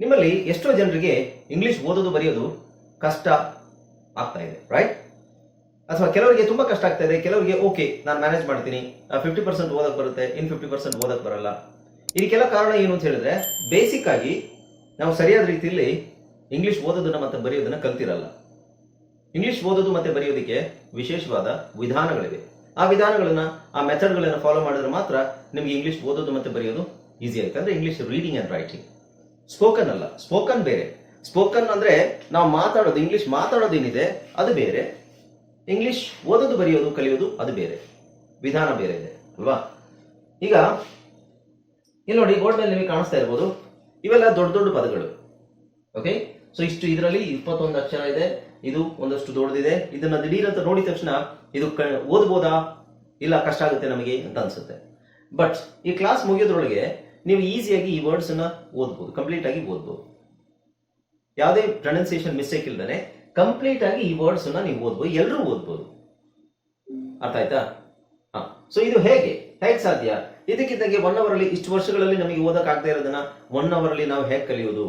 ನಿಮ್ಮಲ್ಲಿ ಎಷ್ಟೋ ಜನರಿಗೆ ಇಂಗ್ಲಿಷ್ ಓದೋದು, ಬರೆಯೋದು ಕಷ್ಟ ಆಗ್ತಾ ಇದೆ ರೈಟ್ ಅಥವಾ ಕೆಲವರಿಗೆ ತುಂಬಾ ಕಷ್ಟ ಆಗ್ತಾ ಇದೆ, ಕೆಲವರಿಗೆ ಓಕೆ ನಾನು ಮ್ಯಾನೇಜ್ ಮಾಡ್ತೀನಿ. ಫಿಫ್ಟಿ ಪರ್ಸೆಂಟ್ ಓದಕ್ ಬರುತ್ತೆ, ಇನ್ ಫಿಫ್ಟಿ ಪರ್ಸೆಂಟ್ ಓದಕ್ ಬರಲ್ಲ. ಇದಕ್ಕೆಲ್ಲ ಕಾರಣ ಏನು ಅಂತ ಹೇಳಿದ್ರೆ ಬೇಸಿಕ್ ಆಗಿ ನಾವು ಸರಿಯಾದ ರೀತಿಯಲ್ಲಿ ಇಂಗ್ಲಿಷ್ ಓದೋದನ್ನ ಮತ್ತೆ ಬರೆಯೋದನ್ನ ಕಲ್ತಿರಲ್ಲ. ಇಂಗ್ಲಿಷ್ ಓದೋದು ಮತ್ತೆ ಬರೆಯೋದಕ್ಕೆ ವಿಶೇಷವಾದ ವಿಧಾನಗಳಿವೆ. ಆ ವಿಧಾನಗಳನ್ನ, ಆ ಮೆಥಡ್ಗಳನ್ನ ಫಾಲೋ ಮಾಡಿದ್ರೆ ಮಾತ್ರ ನಿಮ್ಗೆ ಇಂಗ್ಲಿಷ್ ಓದೋದು ಮತ್ತೆ ಬರೆಯೋದು ಈಸಿ ಆಗುತ್ತೆ ಅಂದ್ರೆ English reading and writing spoken ಅಲ್ಲ. ಸ್ಪೋಕನ್ ಬೇರೆ. ಸ್ಪೋಕನ್ ಅಂದ್ರೆ ನಾವು ಮಾತಾಡೋದು ಇಂಗ್ಲಿಷ್ ಮಾತಾಡೋದೇನಿದೆ ಅದು ಬೇರೆ. ಇಂಗ್ಲಿಷ್ ಓದೋದು, ಬರೆಯೋದು, ಕಲಿಯೋದು, ಅದು ಬೇರೆ. ವಿಧಾನ ಬೇರೆ ಇದೆ, ಅಲ್ವಾ? ಈಗ, ಇಲ್ಲಿ ನೋಡಿ ಬೋರ್ಡ್ ಮೇಲೆ ನಿಮಗೆ ಕಾಣಿಸ್ತಾ ಇರ್ಬೋದು. ಇವೆಲ್ಲ ದೊಡ್ಡ ದೊಡ್ಡ ಪದಗಳು. ಓಕೆ ಸೊ ಇಷ್ಟು ಇದರಲ್ಲಿ ಇಪ್ಪತ್ತೊಂದು ಅಕ್ಷರ ಇದೆ. ಇದು ಒಂದಷ್ಟು ದೊಡ್ಡದಿದೆ. ಇದನ್ನ ದಿಢೀರಂತ ನೋಡಿದ ತಕ್ಷಣ ಇದು ಓದ್ಬೋದಾ? ಇಲ್ಲ ಕಷ್ಟ ಆಗುತ್ತೆ ನಮಗೆ ಅಂತ ಅನ್ಸುತ್ತೆ. ಬಟ್ ಈ ಕ್ಲಾಸ್ ಮುಗಿಯೋದ್ರೊಳಗೆ ನೀವು ಈಸಿಯಾಗಿ ಈ ವರ್ಡ್ಸ್ ಅನ್ನ ಓದ್ಬೋದು ಕಂಪ್ಲೀಟ್ ಆಗಿ ಓದ್ಬೋದು. ಯಾವುದೇ ಪ್ರೊನೌನ್ಸಿಯೇಷನ್ ಮಿಸ್ಟೇಕ್ ಇಲ್ಲದೆ ಕಂಪ್ಲೀಟ್ ಆಗಿ ಈ ವರ್ಡ್ಸ್ ಅನ್ನ ನೀವು ಓದ್ಬೋದು ಎಲ್ಲರೂ ಓದ್ಬೋದು. ಅರ್ಥ ಆಯ್ತಾ? ಹಾ. ಸೊ ಇದು ಹೇಗೆ? ಹೇಗೆ ಸಾಧ್ಯ? ಇದಕ್ಕಿದ್ದಂಗೆ ಒನ್ ಅವರ್ ಅಲ್ಲಿ ಇಷ್ಟು ವರ್ಷಗಳಲ್ಲಿ ನಮಗೆ ಓದಕ್ ಆಗದೆ ಇರೋದನ್ನ ಒನ್ ಅವರ್ ಅಲ್ಲಿ ನಾವು ಹೇಗೆ ಕಲಿಯೋದು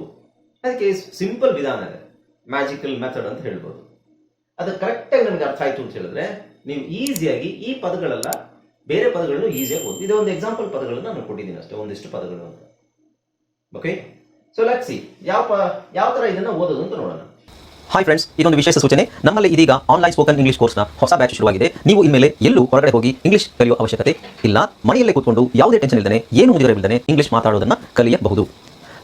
ಅದಕ್ಕೆ ಸಿಂಪಲ್ ವಿಧಾನ ಇದೆ. ಮ್ಯಾಜಿಕಲ್ ಮೆಥಡ್ ಅಂತ ಹೇಳ್ಬೋದು. ಅದು ಕರೆಕ್ಟಾಗಿ ನಮಗೆ ಅರ್ಥ ಆಯ್ತು ಅಂತ ಹೇಳಿದ್ರೆ, ನೀವು ಈಸಿಯಾಗಿ ಈ ಪದಗಳೆಲ್ಲ ಬೇರೆ ಪದಗಳನ್ನು ಈಸಿಯಾಗಿ ಓದಿ ಇದೇ ಒಂದು ಎಕ್ಸಾಂಪಲ್ ಪದಗಳನ್ನು ನಾನು ಕೊಟ್ಟಿದ್ದೀನಿ ಅಷ್ಟೇ, ಒಂದಿಷ್ಟು ಪದಗಳು ಅಂತ. ಓಕೆ ಸೊ ಲಕ್ಸಿ ಯಾವ ಯಾವ ಥರ ಇದನ್ನು ಓದೋದು ಅಂತ ನೋಡೋಣ. ಹಾಯ್ ಫ್ರೆಂಡ್ಸ್ ಇದೊಂದು ವಿಶೇಷ ಸೂಚನೆ. ನಮ್ಮಲ್ಲಿ ಇದೀಗ ಆನ್ಲೈನ್ ಸ್ಪೋಕನ್ ಇಂಗ್ಲಿಷ್ ಕೋರ್ಸ್ನ ಹೊಸ ಬ್ಯಾಚ್ ಶುರುವಾಗಿದೆ. ನೀವು ಇನ್ಮೇಲೆ ಎಲ್ಲೂ ಹೊರಗಡೆ ಹೋಗಿ ಇಂಗ್ಲಿಷ್ ಕಲಿಯುವ ಅವಶ್ಯಕತೆ ಇಲ್ಲ. ಮನೆಯಲ್ಲೇ ಕೂತ್ಕೊಂಡು ಯಾವುದೇ ಟೆನ್ಷನ್ ಇಲ್ಲದೆ ಏನು ಮುಗಿದಿರಬಿಲ್ಲದೆ ಇಂಗ್ಲಿಷ್ ಮಾತಾಡೋದನ್ನ ಕಲಿಯಬಹುದು.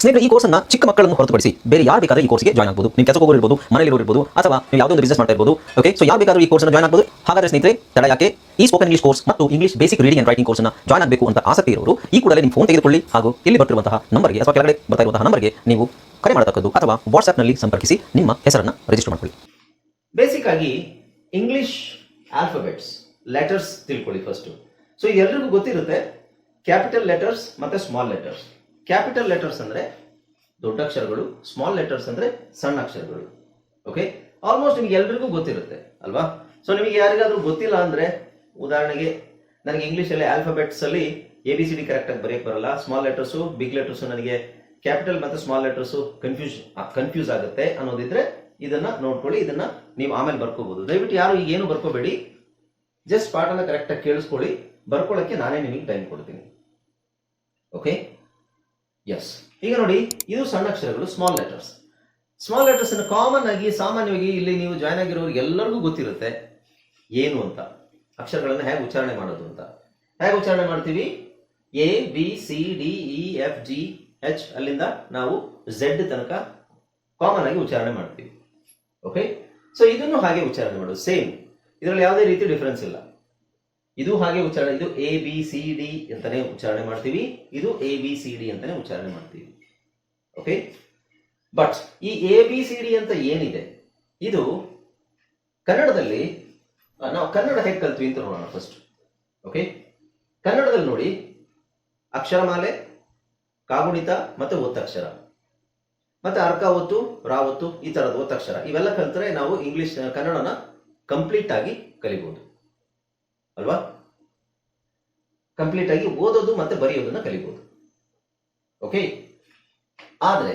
ಸ್ನೇಹಿತರೆ, ಈ ಕೋರ್ಸ್ನ ಚಿಕ್ಕ ಮಕ್ಕಳನ್ನು ಹೊರತುಪಡಿಸಿ ಬೇರೆ ಯಾರು ಬೇಕಾದ್ರೆ ಈ ಕೋರ್ಸ್ಗೆ ಜಾಯ್ನ್ ಆಗಬಹುದು ನೀವು ಕೆಲಸ ಹೋಗಿರ್ಬೋದು ಮನೆಯಲ್ಲಿ ಇರ್ಬೋದು, ಅಥವಾ ನೀವು ಯಾವುದೋ ಒಂದು ಬಿಸ್ನೆಸ್ ಮಾಡ್ತಾ ಇರ್ಬೋದು ಓಕೆ ಸೊ ಯಾರು ಬೇಕಾದ್ರೂ ಈ ಕೋರ್ಸ್ನ ಜಾಯ್ನ್ ಆಗಬಹುದು ಹಾಗಾದ್ರೆ ಸ್ನೇಹಿತರೆ, ತಡ ಯಾಕೆ? ಈ ಸ್ಪೋಕನ್ ಇಂಗ್ಲಿಷ್ ಕೋರ್ಸ್ ಮತ್ತು English basic reading and writing ಕೋರ್ಸ್ನ ಜಾಯ್ನ್ ಆಗಬೇಕು ಅಂತ ಆಸಕ್ತಿ ಇರೋರು, ಈ ಕೂಡಲೇ ನಿಮ್ಮ ಫೋನ್ ತೆಗೆದುಕೊಳ್ಳಿ ಹಾಗೂ ಇಲ್ಲಿ ಬರ್ತಿರುವಂತಹ ನಂಬರ್ಗೆ ಅಥವಾ ಕೆಳಗಡೆ ಬರ್ತಾ ಇರುವಂತಹ ನಂಬರ್ಗೆ ನೀವು ಕರೆ ಮಾಡತಕ್ಕದ್ದು ಅಥವಾ ವಾಟ್ಸ್ಆಪ್ನಲ್ಲಿ ಸಂಪರ್ಕಿಸಿ ನಿಮ್ಮ ಹೆಸರನ್ನು ರಿಜಿಸ್ಟರ್ ಮಾಡಿಕೊಳ್ಳಿ. ಬೇಸಿಕ್ ಆಗಿ ಇಂಗ್ಲಿಷ್ ಆಲ್ಫಬೆಟ್ಸ್ ಲೆಟರ್ಸ್ ತಿಳ್ಕೊಳ್ಳಿ ಫಸ್ಟ್ ಸೊ ಎಲ್ರಿಗೂ ಗೊತ್ತಿರುತ್ತೆ ಕ್ಯಾಪಿಟಲ್ ಲೆಟರ್ಸ್ ಮತ್ತೆ ಸ್ಮಾಲ್ ಲೆಟರ್ಸ್ ಕ್ಯಾಪಿಟಲ್ ಲೆಟರ್ಸ್ ಅಂದ್ರೆ ದೊಡ್ಡ ಅಕ್ಷರಗಳು ಸ್ಮಾಲ್ ಲೆಟರ್ಸ್ ಅಂದ್ರೆ ಸಣ್ಣ ಅಕ್ಷರಗಳು. ಓಕೆ ಆಲ್ಮೋಸ್ಟ್ ನಿಮ್ಗೆ ಎಲ್ರಿಗೂ ಗೊತ್ತಿರುತ್ತೆ, ಅಲ್ವಾ? ಸೊ ನಿಮಗೆ ಯಾರಿಗಾದ್ರೂ ಗೊತ್ತಿಲ್ಲ ಅಂದ್ರೆ, ಉದಾಹರಣೆಗೆ ನನಗೆ ಇಂಗ್ಲಿಷಲ್ಲಿ ಆಲ್ಫಾಬೆಟ್ಸ್ ಅಲ್ಲಿ A B C D correct ಆಗಿ ಬರೆಯಕ್ಕೆ ಬರಲ್ಲ. ಸ್ಮಾಲ್ ಲೆಟರ್ಸು ಬಿಗ್ ಲೆಟರ್ಸು ನನಗೆ ಕ್ಯಾಪಿಟಲ್ ಮತ್ತೆ ಸ್ಮಾಲ್ ಲೆಟರ್ಸು ಕನ್ಫ್ಯೂಸ್ ಕನ್ಫ್ಯೂಸ್ ಆಗುತ್ತೆ ಅನ್ನೋದಿದ್ರೆ ಇದನ್ನ ನೋಡ್ಕೊಳ್ಳಿ, ಇದನ್ನ ನೀವು ಆಮೇಲೆ ಬರ್ಕೋಬಹುದು ದಯವಿಟ್ಟು ಯಾರು ಈಗ ಏನು ಬರ್ಕೋಬೇಡಿ. ಜಸ್ಟ್ ಪಾಠನ ಕರೆಕ್ಟ್ ಆಗಿ ಕೇಳಿಸ್ಕೊಳ್ಳಿ. ಬರ್ಕೊಳ್ಳೋಕೆ ನಾನೇ ನಿಮಗೆ ಟೈಮ್ ಕೊಡ್ತೀನಿ. ಓಕೆ ಎಸ್ ಈಗ ನೋಡಿ, ಇದು ಸಣ್ಣ ಅಕ್ಷರಗಳು ಸ್ಮಾಲ್ ಲೆಟರ್ಸ್ ಸ್ಮಾಲ್ ಲೆಟರ್ಸ್ ಅನ್ನು ಕಾಮನ್ ಆಗಿ ಸಾಮಾನ್ಯವಾಗಿ ಇಲ್ಲಿ ನೀವು ಜಾಯ್ನ್ ಆಗಿರೋರಿಗೆ ಎಲ್ಲರಿಗೂ ಗೊತ್ತಿರುತ್ತೆ ಏನು ಅಂತ. ಅಕ್ಷರಗಳನ್ನು ಹೇಗೆ ಉಚ್ಚಾರಣೆ ಮಾಡೋದು ಅಂತ. ಹೇಗೆ ಉಚ್ಚಾರಣೆ ಮಾಡ್ತೀವಿ? A B C D E F G H ಅಲ್ಲಿಂದ ನಾವು ಝೆಡ್ ತನಕ ಕಾಮನ್ ಆಗಿ ಉಚ್ಚಾರಣೆ ಮಾಡ್ತೀವಿ. ಓಕೆ ಸೊ ಇದನ್ನು ಹಾಗೆ ಉಚ್ಚಾರಣೆ ಮಾಡೋದು. ಸೇಮ್ ಇದರಲ್ಲಿ ಯಾವುದೇ ರೀತಿ ಡಿಫರೆನ್ಸ್ ಇಲ್ಲ. ಇದು ಹಾಗೆ ಉಚ್ಚಾರಣೆ, ಇದು ಎ ಬಿ ಸಿ ಡಿ ಅಂತಾನೆ ಉಚ್ಚಾರಣೆ ಮಾಡ್ತೀವಿ. ಇದು ಎ ಬಿ ಸಿ ಡಿ ಅಂತಾನೆ ಉಚ್ಚಾರಣೆ ಮಾಡ್ತೀವಿ. ಓಕೆ ಬಟ್ ಈ ಎ ಬಿ ಸಿ ಡಿ ಅಂತ ಏನಿದೆ? ಇದು ಕನ್ನಡದಲ್ಲಿ ನಾವು ಕನ್ನಡ ಹೇಗೆ ಕಲ್ತ್ವಿ ಅಂತ ನೋಡೋಣ ಫಸ್ಟ್ ಓಕೆ ಕನ್ನಡದಲ್ಲಿ ನೋಡಿ ಅಕ್ಷರಮಾಲೆ ಕಾಗುಣಿತ ಮತ್ತೆ ಒತ್ತಕ್ಷರ ಮತ್ತೆ ಅರ್ಕ ಒತ್ತು ರಾವತ್ತು ಈ ತರದ ಒತ್ತಕ್ಷರ ಇವೆಲ್ಲ ಕಲಿತರೆ ನಾವು ಇಂಗ್ಲಿಷ್ ಕನ್ನಡನ ಕಂಪ್ಲೀಟ್ ಆಗಿ ಕಲಿಬಹುದು ಅಲ್ವಾ? ಕಂಪ್ಲೀಟ್ ಆಗಿ ಓದೋದು ಮತ್ತೆ ಬರೆಯೋದನ್ನ ಕಲಿಬಹುದು ಓಕೆ ಆದ್ರೆ,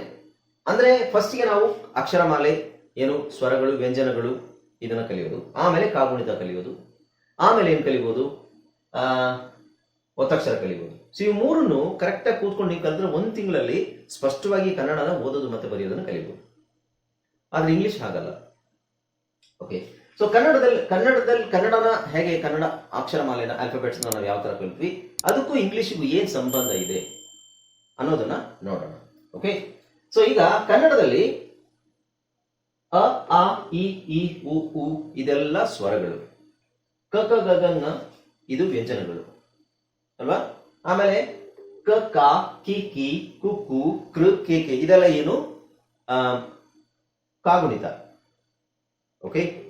ಅಂದ್ರೆ ಫಸ್ಟ್ಗೆ ನಾವು ಅಕ್ಷರಮಾಲೆ, ಏನು, ಸ್ವರಗಳು, ವ್ಯಂಜನಗಳು ಇದನ್ನ ಕಲಿಯೋದು. ಆಮೇಲೆ ಕಾಗುಣಿತ ಕಲಿಯೋದು. ಆಮೇಲೆ ಏನ್ ಆ, ಒತ್ತಕ್ಷರ ಕಲಿಬಹುದು ಸೊ ಈ ಮೂರನ್ನು ಕರೆಕ್ಟಾಗಿ ಕೂತ್ಕೊಂಡು ನೀವು ಕಲಿತ್ರೆ ಒಂದು ತಿಂಗಳಲ್ಲಿ ಸ್ಪಷ್ಟವಾಗಿ ಕನ್ನಡನ ಓದೋದು ಮತ್ತೆ ಬರೆಯೋದನ್ನ ಕಲಿಬಹುದು ಆದ್ರೆ ಇಂಗ್ಲಿಷ್ ಹಾಗಲ್ಲ. ಓಕೆ ಸೊ ಕನ್ನಡದಲ್ಲಿ ಕನ್ನಡದಲ್ಲಿ ಕನ್ನಡನ ಹೇಗೆ ಕನ್ನಡ ಅಕ್ಷರಮಾಲೆನ ಆಲ್ಫಾಬೆಟ್ಸ್ ನಾವು ಯಾವ ತರ ಕಲಿತ್ವಿ? ಅದಕ್ಕೂ ಇಂಗ್ಲಿಷ್ಗೂ ಏನ್ ಸಂಬಂಧ ಇದೆ ಅನ್ನೋದನ್ನ ನೋಡೋಣ. ಓಕೆ ಸೊ ಈಗ ಕನ್ನಡದಲ್ಲಿ ಅ, ಆ, ಇ, ಈ, ಉ ಉ ಇದೆಲ್ಲ ಸ್ವರಗಳು. ಕ ಕ, ಗ ಗ ಇದು ವ್ಯಂಜನಗಳು. ಅಲ್ವಾ? ಆಮೇಲೆ ಕ ಕ, ಕಿ ಕಿ, ಕು ಕು, ಕೃ, ಕೆ ಕೆ ಇದೆಲ್ಲ ಏನು? ಕಾಗುಣಿತ. ಓಕೆ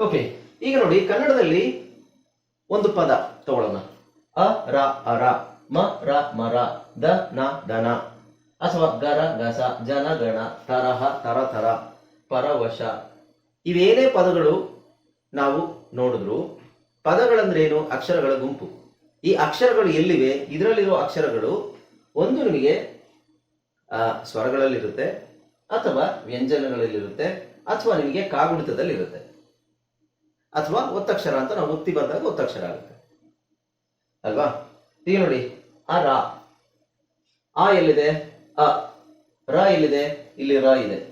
ಓಕೆ, ಈಗ ನೋಡಿ, ಕನ್ನಡದಲ್ಲಿ ಒಂದು ಪದ ತಗೊಳ್ಳೋಣ. ಅ, ರ ಅರ ಮ, ರ ಮರ ದ, ನ ದನ ಅಥವಾ ಗರ ಗಸ ಜನ ಗಣ ತರಹ ತರ ತರ ಪರವಶ ಇವೇನೇ ಪದಗಳು ನಾವು ನೋಡಿದ್ರು ಪದಗಳಂದ್ರೇನು? ಅಕ್ಷರಗಳ ಗುಂಪು. ಈ ಅಕ್ಷರಗಳು ಎಲ್ಲಿವೆ? ಇದರಲ್ಲಿರುವ ಅಕ್ಷರಗಳು ಒಂದು ನಿಮಗೆ ಸ್ವರಗಳಲ್ಲಿರುತ್ತೆ ಅಥವಾ ವ್ಯಂಜನಗಳಲ್ಲಿರುತ್ತೆ ಅಥವಾ ನಿಮಗೆ ಕಾಗುಣಿತದಲ್ಲಿರುತ್ತೆ. ಅಥವಾ ಒತ್ತಕ್ಷರ ಅಂತ ನಾವು ಒತ್ತಿ ಬಂದಾಗ ಒತ್ತಕ್ಷರ ಆಗುತ್ತೆ. ಅಲ್ವಾ? ಈಗ ನೋಡಿ, ಆ ರ. ಆ ಎಲ್ಲಿದೆ? ಅ ರ ಎಲ್ಲಿದೆ? ಇಲ್ಲಿ ರ ಇದೆ.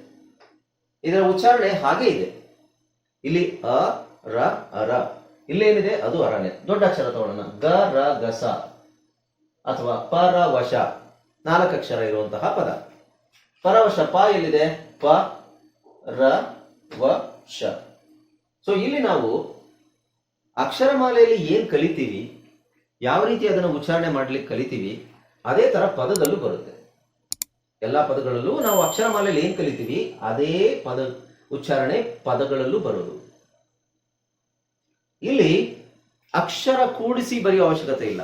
ಇದರ ಉಚ್ಚಾರಣೆ ಹಾಗೆ ಇದೆ. ಇಲ್ಲಿ ಅ, ರ, ಅರ. ಇಲ್ಲೇನಿದೆ ಅದು ಅರನೇ ದೊಡ್ಡ ಅಕ್ಷರ ತಗೊಳ್ಳೋಣ. ಗ, ರ ಗಸ ಅಥವಾ ಪರವಶ. ನಾಲ್ಕು ಅಕ್ಷರ ಇರುವಂತಹ ಪದ. ಪರವಶ ಪ ಎಲ್ಲಿದೆ? ಪ, ರ, ವ, ಶ. ಸೊ ಇಲ್ಲಿ ನಾವು ಅಕ್ಷರಮಾಲೆಯಲ್ಲಿ ಏನ್ ಕಲಿತೀವಿ, ಯಾವ ರೀತಿ ಅದನ್ನು ಉಚ್ಚಾರಣೆ ಮಾಡ್ಲಿಕ್ಕೆ ಕಲಿತೀವಿ, ಅದೇ ತರ ಪದದಲ್ಲೂ ಬರುತ್ತೆ. ಎಲ್ಲಾ ಪದಗಳಲ್ಲೂ ನಾವು ಅಕ್ಷರಮಾಲೆಯಲ್ಲಿ ಏನ್ ಕಲಿತೀವಿ, ಅದೇ ಪದ, ಉಚ್ಚಾರಣೆ ಪದಗಳಲ್ಲೂ ಬರೋದು. ಇಲ್ಲಿ ಅಕ್ಷರ ಕೂಡಿಸಿ ಬರೆಯೋ ಅವಶ್ಯಕತೆ ಇಲ್ಲ.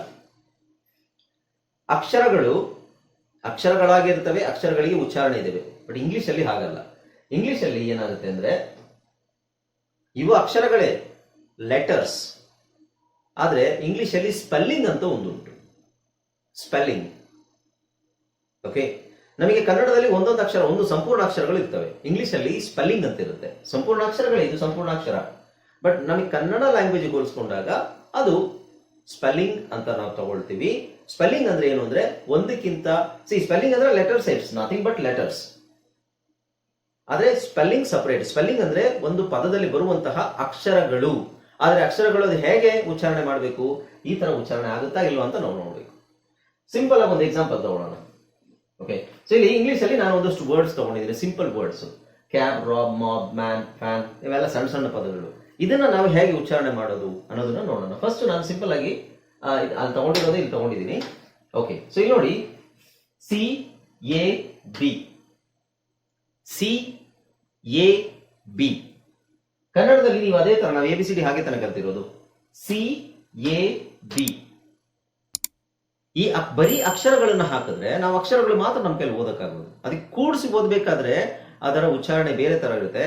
ಅಕ್ಷರಗಳು ಅಕ್ಷರಗಳಾಗಿರ್ತವೆ, ಅಕ್ಷರಗಳಿಗೆ ಉಚ್ಚಾರಣೆ ಇದಾವೆ. ಬಟ್ ಇಂಗ್ಲಿಷ್ ಅಲ್ಲಿ ಹಾಗಲ್ಲ. ಇಂಗ್ಲಿಷ್ ಅಲ್ಲಿ ಏನಾಗುತ್ತೆ ಅಂದ್ರೆ ಇವು ಅಕ್ಷರಗಳೇ ಲೆಟರ್ಸ್ ಆದರೆ ಇಂಗ್ಲಿಷಲ್ಲಿ ಸ್ಪೆಲ್ಲಿಂಗ್ ಅಂತ ಒಂದುಂಟು. ಸ್ಪೆಲ್ಲಿಂಗ್ ಓಕೆ ನಮಗೆ ಕನ್ನಡದಲ್ಲಿ ಒಂದೊಂದು ಅಕ್ಷರ, ಒಂದು ಸಂಪೂರ್ಣ ಅಕ್ಷರಗಳು ಇರ್ತವೆ. ಇಂಗ್ಲಿಷಲ್ಲಿ ಸ್ಪೆಲ್ಲಿಂಗ್ ಅಂತ ಇರುತ್ತೆ. ಸಂಪೂರ್ಣ ಅಕ್ಷರಗಳೇ, ಇದು ಸಂಪೂರ್ಣ ಅಕ್ಷರ. ಬಟ್ ನಮಗೆ ಕನ್ನಡ ಲ್ಯಾಂಗ್ವೇಜ್ ಹೋಲಿಸ್ಕೊಂಡಾಗ ಅದು ಸ್ಪೆಲ್ಲಿಂಗ್ ಅಂತ ನಾವು ತಗೊಳ್ತೀವಿ. ಸ್ಪೆಲ್ಲಿಂಗ್ ಅಂದ್ರೆ ಏನು ಅಂದ್ರೆ ಒಂದಕ್ಕಿಂತ ಸಿ ಸ್ಪೆಲ್ಲಿಂಗ್ ಅಂದ್ರೆ letters shapes nothing but letters ಆದ್ರೆ ಸ್ಪೆಲ್ಲಿಂಗ್ ಸಪರೇಟ್ ಸ್ಪೆಲ್ಲಿಂಗ್ ಅಂದ್ರೆ ಒಂದು ಪದದಲ್ಲಿ ಬರುವಂತಹ ಅಕ್ಷರಗಳು. ಆದರೆ ಅಕ್ಷರಗಳು ಅದು ಹೇಗೆ ಉಚ್ಚಾರಣೆ ಮಾಡಬೇಕು? ಈ ತರ ಉಚ್ಚಾರಣೆ ಆಗುತ್ತಾ ಇಲ್ವಾ ಅಂತ ನಾವು ನೋಡಬೇಕು. ಸಿಂಪಲ್ ಆಗಿ ಒಂದು ಎಕ್ಸಾಂಪಲ್ ತಗೊಳ್ಳೋಣ ಓಕೆ ಸೊ ಇಲ್ಲಿ ಇಂಗ್ಲಿಷ್ ಅಲ್ಲಿ ನಾನು ಒಂದಷ್ಟು ವರ್ಡ್ಸ್ ತಗೊಂಡಿದ್ದೀನಿ. Simple words cab rob mob man fan ಇವೆಲ್ಲ ಸಣ್ಣ ಸಣ್ಣ ಪದಗಳು. ಇದನ್ನ ನಾವು ಹೇಗೆ ಉಚ್ಚಾರಣೆ ಮಾಡೋದು ಅನ್ನೋದನ್ನ ನೋಡೋಣ. ಫಸ್ಟ್ ನಾನು ಸಿಂಪಲ್ ಆಗಿ ಅಲ್ಲಿ ತಗೊಂಡಿರೋದೇ ಇಲ್ಲಿ ತಗೊಂಡಿದ್ದೀನಿ. ಓಕೆ ಸೊ ಇಲ್ಲಿ ನೋಡಿ. C A B C A B ಕನ್ನಡದಲ್ಲಿ ನೀವು ಅದೇ ತರ ನಾವು ಎ ಬಿ ಸಿ ಡಿ ಹಾಗೆ ತನಕ ಕಲ್ತಿರೋದು. ಸಿ ಎ ಬಿ ಈ ಬರೀ ಅಕ್ಷರಗಳನ್ನು ಹಾಕಿದ್ರೆ ನಾವು ಅಕ್ಷರಗಳು ಮಾತ್ರ ನಮ್ಮ ಕೈಲಿ ಓದಕ್ಕಾಗೋದು. ಅದಕ್ಕೆ ಕೂಡಿಸಿ ಓದಬೇಕಾದ್ರೆ ಅದರ ಉಚ್ಚಾರಣೆ ಬೇರೆ ತರ ಇರುತ್ತೆ.